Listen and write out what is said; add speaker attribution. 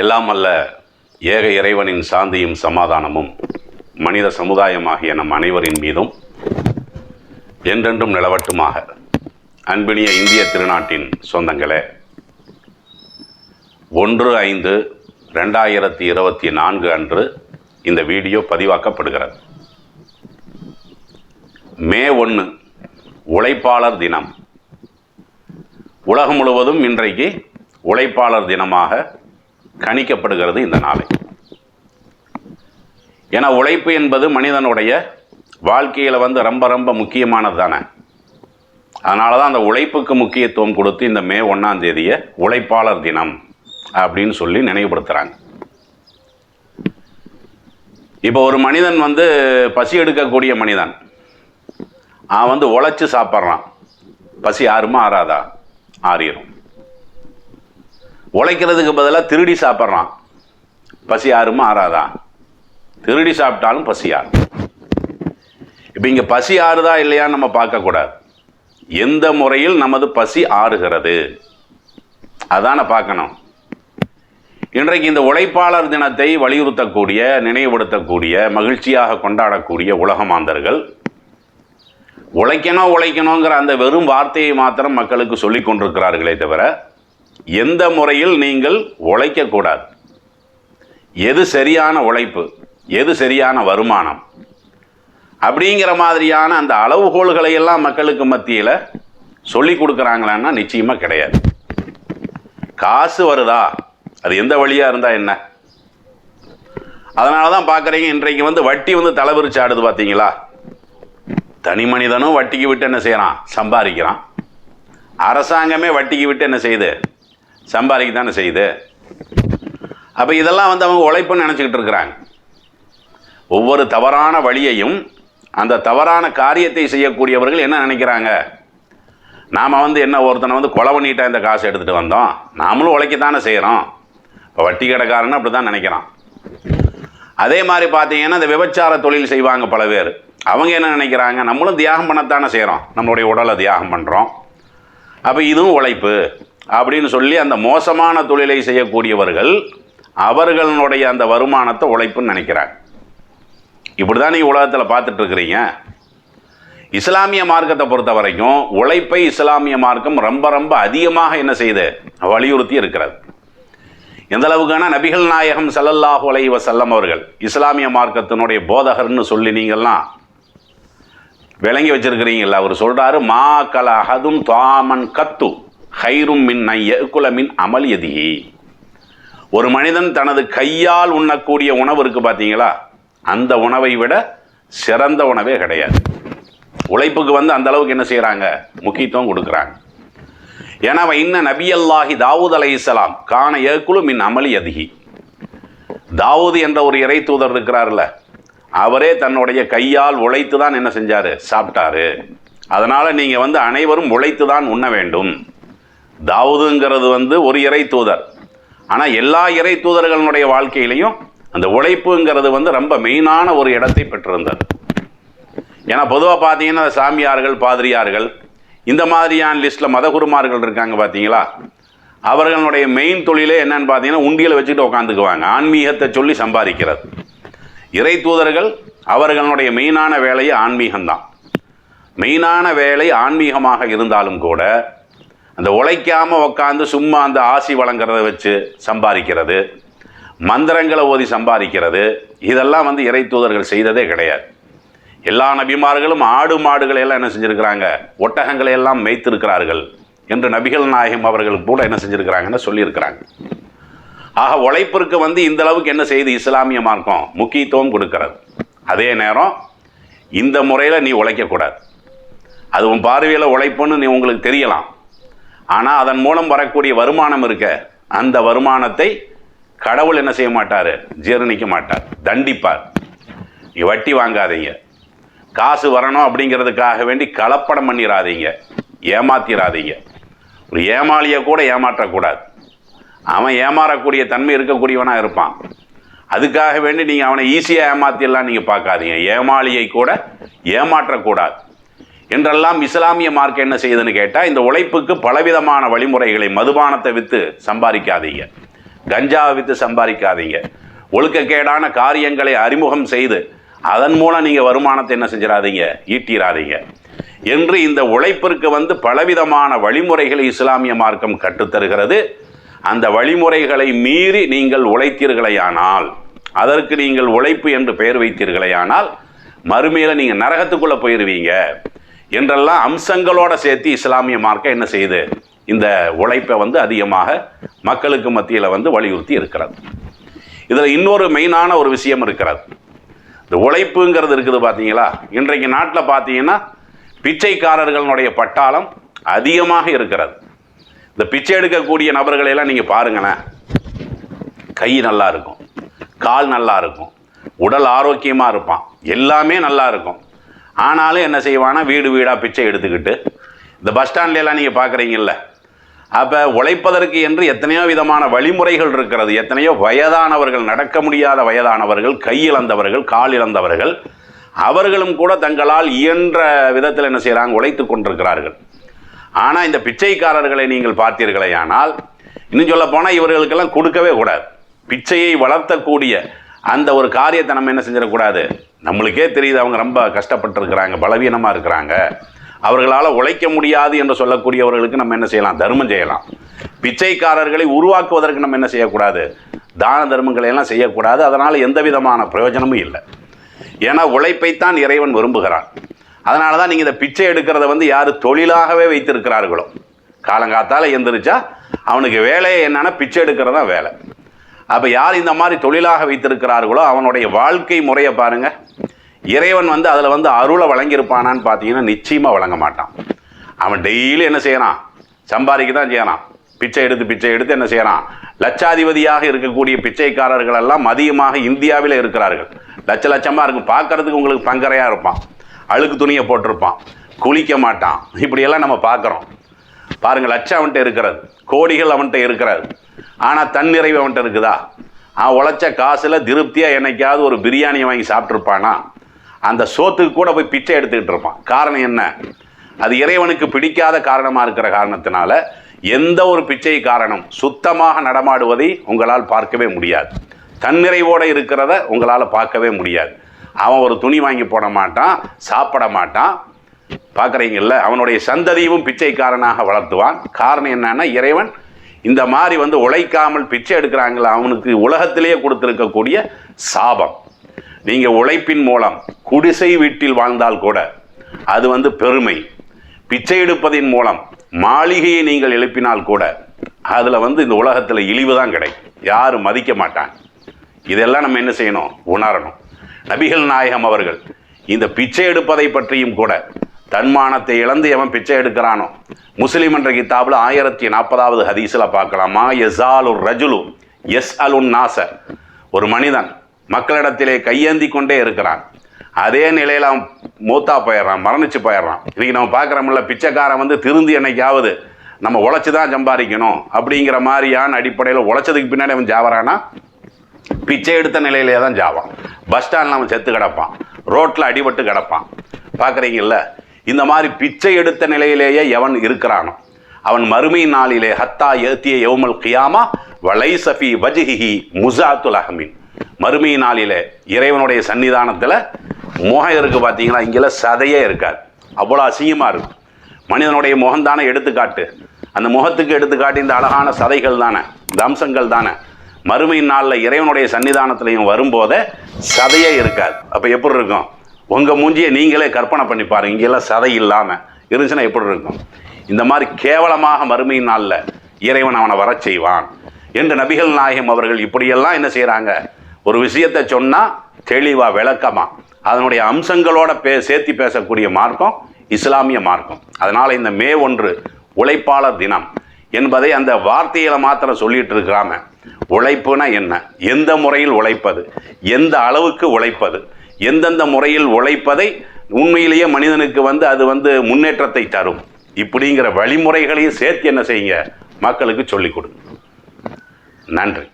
Speaker 1: எல்லாம் அல்ல ஏக இறைவனின் சாந்தியும் சமாதானமும் மனித சமுதாயமாகிய நம் அனைவரின் மீதும் என்றென்றும் நிலவட்டுமாக. அன்பினிய இந்திய திருநாட்டின் சொந்தங்களே ஒன்று ஐந்து ரெண்டாயிரத்தி இருபத்தி நான்கு அன்று இந்த வீடியோ பதிவாக்கப்படுகிறது. மே ஒன்று உழைப்பாளர் தினம். உலகம் முழுவதும் இன்றைக்கு உழைப்பாளர் தினமாக கணிக்கப்படுகிறது இந்த நாளை. ஏன்னா உழைப்பு என்பது மனிதனுடைய வாழ்க்கையில் வந்து ரொம்ப ரொம்ப முக்கியமானது தானே. அதனால தான் அந்த உழைப்புக்கு முக்கியத்துவம் கொடுத்து இந்த மே ஒன்றாம் தேதியை உழைப்பாளர் தினம் அப்படின்னு சொல்லி நினைவுபடுத்துகிறாங்க இப்போ ஒரு மனிதன் வந்து பசி எடுக்கக்கூடிய மனிதன். அவன் வந்து உழைச்சி சாப்பிட்றான். பசி ஆறுமா ஆறாதா? ஆறிடும் உழைக்கிறதுக்கு பதிலாக திருடி சாப்பிட்றான். பசி ஆறுமா ஆறாதா? திருடி சாப்பிட்டாலும் பசி ஆறும். இப்போ இங்கே பசி ஆறுதா இல்லையான்னு நம்ம பார்க்கக்கூடாது எந்த முறையில் நமது பசி ஆறுகிறது? அதான பார்க்கணும். இன்றைக்கு இந்த உழைப்பாளர் தினத்தை வலியுறுத்தக்கூடிய நினைவுபடுத்தக்கூடிய மகிழ்ச்சியாக கொண்டாடக்கூடிய உலக மாந்தர்கள் உழைக்கணும் உழைக்கணுங்கிற அந்த வெறும் வார்த்தையை மாத்திரம் மக்களுக்கு சொல்லிக் கொண்டிருக்கிறார்களே தவிர எந்த முறையில் நீங்கள் உழைக்கக்கூடாது. எது சரியான உழைப்பு எது சரியான வருமானம். அப்படிங்கிற மாதிரியான அந்த அளவுகோள்களை எல்லாம் மக்களுக்கு மத்தியில் சொல்லி கொடுக்குறாங்களான்னா நிச்சயமாக கிடையாது. காசு வருதா? அது எந்த வழியாக இருந்தால் என்ன? அதனால தான் பார்க்குறீங்க இன்றைக்கு வந்து வட்டி வந்து தலைவிரிச்சு ஆடுது பார்த்தீங்களா தனி மனிதனும் வட்டிக்கு விட்டு என்ன செய்கிறான் சம்பாதிக்கிறான். அரசாங்கமே வட்டிக்கு விட்டு என்ன செய்யுது? சம்பாதிக்க தானே செய்யுது? அப்போ இதெல்லாம் வந்து அவங்க உழைப்புன்னு நினச்சிக்கிட்டு இருக்கிறாங்க. ஒவ்வொரு தவறான வழியையும் அந்த தவறான காரியத்தை செய்யக்கூடியவர்கள் என்ன நினைக்கிறாங்க? நாம் வந்து என்ன ஒருத்தனை வந்து கொலை பண்ணிட்டா இந்த காசை எடுத்துகிட்டு வந்தோம். நாமளும் உழைக்கத்தானே செய்கிறோம் இப்போ வட்டி கடைக்காரன்னு அப்படி தான் நினைக்கிறான். அதே மாதிரி பார்த்தீங்கன்னா இந்த விபச்சார தொழில் செய்வாங்க பல பேர். அவங்க என்ன நினைக்கிறாங்க? நம்மளும் தியாகம் பண்ணத்தானே செய்கிறோம் நம்மளுடைய உடலை தியாகம் பண்ணுறோம் அப்போ இதுவும் உழைப்பு. அப்படின்னு சொல்லி அந்த மோசமான தொழிலை செய்யக்கூடியவர்கள் அவர்களுடைய அந்த வருமானத்தை உழைப்புன்னு நினைக்கிறாங்க. இப்படி தான் நீங்கள் உலகத்தில் பார்த்துட்ருக்குறீங்க. இஸ்லாமிய மார்க்கத்தை பொறுத்த வரைக்கும் உழைப்பை இஸ்லாமிய மார்க்கம் ரொம்ப ரொம்ப அதிகமாக என்ன செய்து வலியுறுத்தி இருக்கிறது. எந்த அளவுக்கான நபிகள் நாயகம் சல்லல்லாஹு அலை வசல்லம் அவர்கள் இஸ்லாமிய மார்க்கத்தினுடைய போதகர்னு சொல்லி நீங்கள்லாம் விளங்கி வச்சிருக்கிறீங்களா அவர் சொல்கிறாரு மா கலஹதும் தாமன் கத்து. ஹைரும் மின் குல மின் அமல் எதிஹி ஒரு மனிதன் தனது கையால் உண்ணக்கூடிய உணவு இருக்குது பார்த்தீங்களா அந்த உணவை விட சிறந்த உணவே கிடையாது. உழைப்புக்கு வந்து அந்த அளவுக்கு என்ன செய்கிறாங்க முக்கியத்துவம் கொடுக்குறாங்க. ஏன்னா அவன் இன்ன நபியல்லாஹி தாவூத் அலை இஸ்லாம் காண ஏக்குழு மின் அமளி அதிகி தாவூது என்ற ஒரு இறை தூதர் இருக்கிறார்ல அவரே தன்னுடைய கையால் உழைத்து தான் என்ன செஞ்சார்? சாப்பிட்டாரு. அதனால் நீங்கள் வந்து அனைவரும் உழைத்து தான் உண்ண வேண்டும். தாவூதுங்கிறது வந்து ஒரு இறை தூதர். ஆனால் எல்லா இறை தூதர்களுடைய வாழ்க்கையிலையும் அந்த உழைப்புங்கிறது வந்து ரொம்ப மெயினான ஒரு இடத்தை பெற்றிருந்தது. ஏன்னா பொதுவாக பார்த்தீங்கன்னா சாமியார்கள் பாதிரியார்கள் இந்த மாதிரியான லிஸ்ட்டில் மதகுருமார்கள் இருக்காங்க பார்த்தீங்களா அவர்களுடைய மெயின் தொழிலே என்னன்னு பார்த்தீங்கன்னா உண்டியலை வச்சுட்டு உட்காந்துக்குவாங்க ஆன்மீகத்தை சொல்லி சம்பாதிக்கிறது. இறை தூதர்கள் அவர்களுடைய மெயினான வேலையை ஆன்மீகம்தான். மெயினான வேலை ஆன்மீகமாக இருந்தாலும் கூட அந்த உழைக்காமல் உக்காந்து சும்மா அந்த ஆசி வழங்குறத வச்சு சம்பாதிக்கிறது மந்திரங்களை ஓதி சம்பாதிக்கிறது இதெல்லாம் வந்து இறை தூதர்கள் செய்ததே கிடையாது. எல்லா நபிமார்களும் ஆடு மாடுகளை எல்லாம் என்ன செஞ்சுருக்கிறாங்க? ஒட்டகங்களை எல்லாம் மேய்த்திருக்கிறார்கள் என்று நபிகள் நாயகம் அவர்கள் கூட என்ன செஞ்சுருக்கிறாங்கன்னு சொல்லியிருக்கிறாங்க. ஆக உழைப்பிற்கு வந்து இந்த அளவுக்கு என்ன செய்து இஸ்லாமிய மார்க்கம் முக்கியத்துவம் கொடுக்கிறது. அதே நேரம் இந்த முறையில் நீ உழைக்கக்கூடாது. அது உன் பார்வையில் உழைப்புன்னு நீ உங்களுக்கு தெரியலாம். ஆனால் அதன் மூலம் வரக்கூடிய வருமானம் இருக்க. அந்த வருமானத்தை கடவுள் என்ன செய்ய மாட்டார்? ஜீரணிக்க மாட்டார். தண்டிப்பார். நீ வட்டி வாங்காதீங்க. காசு வரணும் அப்படிங்கிறதுக்காக வேண்டி கலப்படம் பண்ணிடாதீங்க ஏமாத்திராதீங்க. ஒரு ஏமாளியை கூட ஏமாற்றக்கூடாது. அவன் ஏமாறக்கூடிய தன்மை இருக்கக்கூடியவனாக இருப்பான். அதுக்காக வேண்டி நீங்கள் அவனை ஈஸியாக ஏமாத்திடலாம் நீங்கள் பார்க்காதீங்க. ஏமாளியை கூட ஏமாற்றக்கூடாது. என்றெல்லாம் இஸ்லாமிய மார்க்கம் என்ன செய்யுதுன்னு கேட்டால் இந்த உழைப்புக்கு பலவிதமான வழிமுறைகளை மதுபானத்தை விற்று சம்பாதிக்காதீங்க. கஞ்சாவை விற்று சம்பாதிக்காதீங்க. ஒழுக்கக்கேடான காரியங்களை அறிமுகம் செய்து அதன் மூலம் நீங்கள் வருமானத்தை என்ன செஞ்சிடாதீங்க? ஈட்டிராதீங்க என்று இந்த உழைப்பிற்கு வந்து பலவிதமான வழிமுறைகளை இஸ்லாமிய மார்க்கம் கற்றுத்தருகிறது. அந்த வழிமுறைகளை மீறி நீங்கள் உழைத்தீர்களேயானால் அதற்கு நீங்கள் உழைப்பு என்று பெயர் வைத்தீர்களேயானால் மறுமையில் நீங்கள் நரகத்துக்குள்ளே போயிடுவீங்க என்றெல்லாம் அம்சங்களோட சேர்த்து இஸ்லாமிய மார்க்கம் என்ன செய்யுது? இந்த உழைப்பை வந்து அதிகமாக மக்களுக்கு மத்தியில் வந்து வலியுறுத்தி இருக்கிறது. இதில் இன்னொரு மெயினான ஒரு விஷயம் இருக்கிறது. இந்த உழைப்புங்கிறது இருக்குது பார்த்தீங்களா இன்றைக்கு நாட்டில் பார்த்தீங்கன்னா பிச்சைக்காரர்களுடைய பட்டாளம் அதிகமாக இருக்கிறது. இந்த பிச்சை எடுக்கக்கூடிய நபர்களை எல்லாம் நீங்கள் பாருங்களேன். கை நல்லா இருக்கும். கால் நல்லா இருக்கும். உடல் ஆரோக்கியமாக இருப்பான். எல்லாமே நல்லா இருக்கும். ஆனாலும் என்ன செய்வானா வீடு வீடாக பிச்சை எடுத்துக்கிட்டு இந்த பஸ் ஸ்டாண்ட்லாம் நீங்கள் பார்க்குறீங்கல்ல அப்போ உழைப்பதற்கு என்று எத்தனையோ விதமான வழிமுறைகள் இருக்கிறது. எத்தனையோ வயதானவர்கள் நடக்க முடியாத வயதானவர்கள் கையிழந்தவர்கள் கால் இழந்தவர்கள் அவர்களும் கூட தங்களால் இயன்ற விதத்தில் என்ன செய்கிறாங்க உழைத்து கொண்டிருக்கிறார்கள். ஆனால் இந்த பிச்சைக்காரர்களை நீங்கள் பார்த்தீர்களேயானால் இன்னும் சொல்ல போனால் இவர்களுக்கெல்லாம் கொடுக்கவே கூடாது. பிச்சையை வளர்த்தக்கூடிய அந்த ஒரு காரியத்தை நம்ம என்ன செஞ்சிடக்கூடாது? நம்மளுக்கே தெரியுது அவங்க ரொம்ப கஷ்டப்பட்டுருக்கிறாங்க பலவீனமாக இருக்கிறாங்க. அவர்களால் உழைக்க முடியாது என்று சொல்லக்கூடியவர்களுக்கு நம்ம என்ன செய்யலாம்? தர்மம் செய்யலாம். பிச்சைக்காரர்களை உருவாக்குவதற்கு நம்ம என்ன செய்யக்கூடாது? தான தர்மங்களை எல்லாம் செய்யக்கூடாது. அதனால் எந்த விதமான பிரயோஜனமும் இல்லை. ஏன்னா உழைப்பைத்தான் இறைவன் விரும்புகிறான். அதனால தான் நீங்கள் இந்த பிச்சை எடுக்கிறத வந்து யார் தொழிலாகவே வைத்திருக்கிறார்களோ. காலங்காத்தால் எந்திரிச்சா அவனுக்கு வேலையே என்னென்னா பிச்சை எடுக்கிறது தான் வேலை. அப்போ யார் இந்த மாதிரி தொழிலாக வைத்திருக்கிறார்களோ அவனுடைய வாழ்க்கை முறையை பாருங்க. இறைவன் வந்து அதில் வந்து அருளை வழங்கியிருப்பானான்னு பார்த்தீங்கன்னா நிச்சயமாக வழங்க மாட்டான். அவன் டெய்லி என்ன செய்யறான்? சம்பாதிக்க தான் செய்யறான். பிச்சை எடுத்து பிச்சை எடுத்து என்ன செய்யறான்? லட்சாதிபதியாக இருக்கக்கூடிய பிச்சைக்காரர்கள் எல்லாம் அதிகமாக இந்தியாவில் இருக்கிறார்கள். லட்ச லட்சமாக இருக்கும். பார்க்கறதுக்கு உங்களுக்கு பங்கரையாக இருப்பான். அழுக்கு துணியை போட்டிருப்பான். குளிக்க மாட்டான். இப்படியெல்லாம் நம்ம பார்க்குறோம். பாருங்கள் லட்சம் அவன்கிட்ட இருக்கிறது. கோடிகள் அவன்கிட்ட இருக்கிறது. ஆனால் தன்னிறைவு அவன்கிட்ட இருக்குதா? அவன் உழைச்ச காசில் திருப்தியாக என்னைக்காவது ஒரு பிரியாணியை வாங்கி சாப்பிட்ருப்பானா அந்த சோத்துக்கு கூட போய் பிச்சை எடுத்துக்கிட்டு இருப்பான். காரணம் என்ன? அது இறைவனுக்கு பிடிக்காத காரணமாக இருக்கிற காரணத்தினால எந்த ஒரு பிச்சை காரணம் சுத்தமாக நடமாடுவதை உங்களால் பார்க்கவே முடியாது. தன்னிறைவோடு இருக்கிறத உங்களால் பார்க்கவே முடியாது. அவன் ஒரு துணி வாங்கி போட மாட்டான் சாப்பிட மாட்டான். பார்க்குறீங்கல்ல? அவனுடைய சந்ததியும் பிச்சைக்காரனாக வளர்த்துவான். காரணம் என்னன்னா இறைவன் இந்த மாதிரி வந்து உழைக்காமல் பிச்சை எடுக்கிறாங்களா அவனுக்கு உலகத்திலேயே கொடுத்துருக்கக்கூடிய சாபம். நீங்கள் உழைப்பின் மூலம் குடிசை வீட்டில் வாழ்ந்தால் கூட அது வந்து பெருமை. பிச்சை எடுப்பதின் மூலம் மாளிகையை நீங்கள் எழுப்பினால் கூட அதில் வந்து இந்த உலகத்தில் இழிவு தான் கிடைக்கும். யாரும் மதிக்க மாட்டாங்க. இதெல்லாம் நம்ம என்ன செய்யணும்? உணரணும். நபிகள் நாயகம் அவர்கள் இந்த பிச்சை எடுப்பதை பற்றியும் கூட தன்மானத்தை இழந்து எவன் பிச்சை எடுக்கிறானோ? முஸ்லீம் என்ற கித்தாபில் ஆயிரத்தி நாற்பதாவது ஹதீஸில் பார்க்கலாமா? எசாலு ரஜுலு எஸ் அலுன் நாச ஒரு மனிதன் மக்களிடத்திலே கையேந்தி கொண்டே இருக்கிறான். அதே நிலையில் அவன் மூத்தா போயிடுறான் மரணிச்சு போயிடுறான். இன்றைக்கி நம்ம பார்க்குறோம்ல பிச்சைக்காரன் வந்து திருந்தி என்னைக்காவது நம்ம உழைச்சி தான் சம்பாதிக்கணும் அப்படிங்கிற மாதிரியான அடிப்படையில் உழைச்சதுக்கு பின்னாடி அவன் ஜாவறானா பிச்சை எடுத்த நிலையிலே தான் ஜாவான். பஸ் ஸ்டாண்டில் அவன் செத்து கிடப்பான். ரோட்டில் அடிபட்டு கிடப்பான். பார்க்குறீங்கல்ல? இந்த மாதிரி பிச்சை எடுத்த நிலையிலேயே எவன் இருக்கிறானோ அவன் மறுமை நாளிலே ஹத்தா ஏத்திய யௌமல் கியாமா வலைசஃபி வஜிஹி முசாத்துல் அஹமின். மறுமை நாளிலே இறைவனுடைய சன்னிதானத்தில் முகம் இருக்கு பார்த்தீங்களா இங்கெல்லாம் சதையே இருக்காது. அவ்வளோ அசிங்கமாக இருக்கும் மனிதனுடைய முகம்தானே எடுத்துக்காட்டு. அந்த முகத்துக்கு எடுத்துக்காட்டு இந்த அழகான சதைகள் தானே இந்த அம்சங்கள் தானே. மறுமை நாளில் இறைவனுடைய சன்னிதானத்திலையும் வரும்போதே சதையே இருக்காது. அப்போ எப்படி இருக்கும்? உங்கள் மூஞ்சியை நீங்களே கற்பனை பண்ணி பாருங்க. இங்கெல்லாம் சதை இல்லாமல் இருந்துச்சுன்னா எப்படி இருக்கும்? இந்த மாதிரி கேவலமாக மறுமையின் நாளில் இறைவன் அவனை வரச் செய்வான். என்று நபிகள் நாயகம் அவர்கள் இப்படியெல்லாம் என்ன செய்கிறாங்க ஒரு விஷயத்தை சொன்னால் தெளிவாக விளக்கமாக அதனுடைய அம்சங்களோட பே சேர்த்து பேசக்கூடிய மார்க்கம் இஸ்லாமிய மார்க்கம். அதனால் இந்த மே ஒன்று உழைப்பாளர் தினம் என்பதை அந்த வார்த்தையில் மாத்திரம் சொல்லிட்டு இருக்கிறாம உழைப்புனா என்ன? எந்த முறையில் உழைப்பது? எந்த அளவுக்கு உழைப்பது? எந்தெந்த முறையில் உழைப்பதை உண்மையிலேயே மனிதனுக்கு வந்து அது வந்து முன்னேற்றத்தை தரும். இப்படிங்கிற வழிமுறைகளையும் சேர்த்து என்ன செய்யுங்க? மக்களுக்கு சொல்லிக் கொடுங்க. நன்றி.